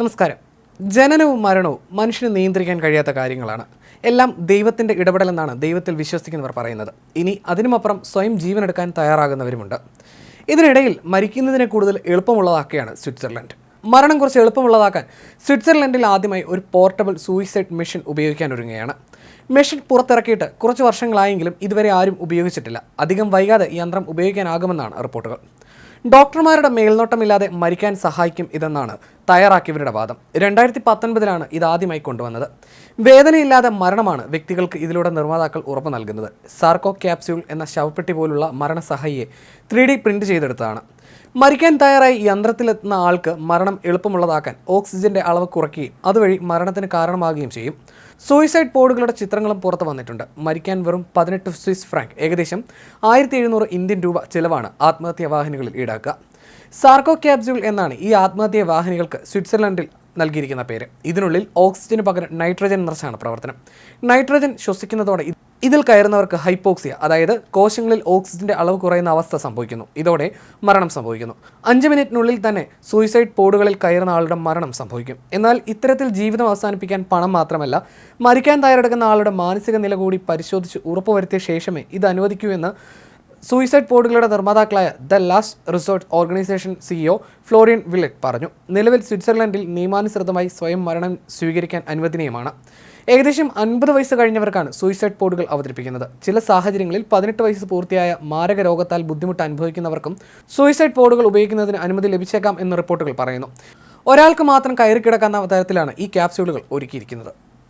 നമസ്കാരം. ജനനവും മരണവും മനുഷ്യന് നിയന്ത്രിക്കാൻ കഴിയാത്ത കാര്യങ്ങളാണ്. എല്ലാം ദൈവത്തിന്റെ ഇടപെടലെന്നാണ് ദൈവത്തിൽ വിശ്വസിക്കുന്നവർ പറയുന്നത്. ഇനി അതിനുമപ്പുറം സ്വയം ജീവനെടുക്കാൻ തയ്യാറാകുന്നവരുമുണ്ട്. ഇതിനിടയിൽ മരിക്കുന്നതിനെ കൂടുതൽ എളുപ്പമുള്ളതാക്കുകയാണ് സ്വിറ്റ്സർലൻഡ്. മരണം കുറച്ച് എളുപ്പമുള്ളതാക്കാൻ സ്വിറ്റ്സർലൻഡിൽ ആദ്യമായി ഒരു പോർട്ടബിൾ സൂയിസൈഡ് മെഷീൻ ഉപയോഗിക്കാൻ ഒരുങ്ങുകയാണ്. മെഷീൻ പുറത്തിറക്കിയിട്ട് കുറച്ച് വർഷങ്ങളായെങ്കിലും ഇതുവരെ ആരും ഉപയോഗിച്ചിട്ടില്ല. അധികം വൈകാതെ യന്ത്രം ഉപയോഗിക്കാനാകുമെന്നാണ് റിപ്പോർട്ടുകൾ. ഡോക്ടർമാരുടെ മേൽനോട്ടമില്ലാതെ മരിക്കാൻ സഹായിക്കും ഇതെന്നാണ് തയ്യാറാക്കിയവരുടെ വാദം. രണ്ടായിരത്തി പത്തൊൻപതിലാണ് ഇത് ആദ്യമായി കൊണ്ടുവന്നത്. വേദനയില്ലാതെ മരണമാണ് വ്യക്തികൾക്ക് ഇതിലൂടെ നിർമ്മാതാക്കൾ ഉറപ്പ് നൽകുന്നത്. സാർക്കോ ക്യാപ്സ്യൂൾ എന്ന ശവപ്പെട്ടി പോലുള്ള മരണസഹായിയെ ത്രീ ഡി പ്രിന്റ് ചെയ്തെടുത്തതാണ്. മരിക്കാൻ തയ്യാറായി യന്ത്രത്തിലെത്തുന്ന ആൾക്ക് മരണം എളുപ്പമുള്ളതാക്കാൻ ഓക്സിജന്റെ അളവ് കുറയ്ക്കുകയും അതുവഴി മരണത്തിന് കാരണമാകുകയും ചെയ്യും. സൂയിസൈഡ് പോഡുകളുടെ ചിത്രങ്ങളും പുറത്തു വന്നിട്ടുണ്ട്. മരിക്കാൻ വെറും പതിനെട്ട് സ്വിസ് ഫ്രാങ്ക് ഏകദേശം ആയിരത്തി എഴുന്നൂറ് ഇന്ത്യൻ രൂപ ചിലവാണ് ആത്മഹത്യാ വാഹനങ്ങളിൽ ഈടാക്കുക. സാർക്കോ ക്യാപ്സ്യൂൾ എന്നാണ് ഈ ആത്മഹത്യാ വാഹനങ്ങൾക്ക് സ്വിറ്റ്സർലൻഡിൽ നൽകിയിരിക്കുന്ന പേര്. ഇതിനുള്ളിൽ ഓക്സിജന് പകരം നൈട്രജൻ നിറച്ചാണ് പ്രവർത്തനം. നൈട്രജൻ ശ്വസിക്കുന്നതോടെ ഇതിൽ കയറുന്നവർക്ക് ഹൈപ്പോക്സിയ അതായത് കോശങ്ങളിൽ ഓക്സിജന്റെ അളവ് കുറയുന്ന അവസ്ഥ സംഭവിക്കുന്നു. ഇതോടെ മരണം സംഭവിക്കുന്നു. അഞ്ച് മിനിറ്റിനുള്ളിൽ തന്നെ സൂയിസൈഡ് പോഡുകളിൽ കയറുന്ന ആളുടെ മരണം സംഭവിക്കും. എന്നാൽ ഇത്തരത്തിൽ ജീവിതം അവസാനിപ്പിക്കാൻ പണം മാത്രമല്ല മരിക്കാൻ തയ്യാറെടുക്കുന്ന ആളുടെ മാനസിക നില കൂടി പരിശോധിച്ച് ഉറപ്പുവരുത്തിയ ശേഷമേ ഇത് അനുവദിക്കൂ എന്ന് സൂയിസൈഡ് പോഡുകളുടെ നിർമ്മാതാക്കളായ the last resort organisation CEO Florian Willet പറഞ്ഞു നിലവിൽ സ്വിറ്റ്സർലൻഡിൽ നിയമാനുസൃതമായി സ്വയം മരണം സ്വീകരിക്കാൻ അനുവദനീയമാണ്. ഏകദേശം അൻപത് വയസ്സ് കഴിഞ്ഞവർക്കാണ് സൂയിസൈഡ് പോഡുകൾ അവതരിപ്പിക്കുന്നത്. ചില സാഹചര്യങ്ങളിൽ പതിനെട്ട് വയസ്സ് പൂർത്തിയായ മാരക രോഗത്താൽ ബുദ്ധിമുട്ട് അനുഭവിക്കുന്നവർക്കും സൂയിസൈഡ് പോഡുകൾ ഉപയോഗിക്കുന്നതിന് അനുമതി ലഭിച്ചേക്കാം എന്ന് റിപ്പോർട്ടുകൾ പറയുന്നു. ഒരാൾക്ക് മാത്രം കയറി കിടക്കാൻ തരത്തിലാണ് ഈ ക്യാപ്സ്യൂളുകൾ ഒരുക്കിയിരിക്കുന്നത്.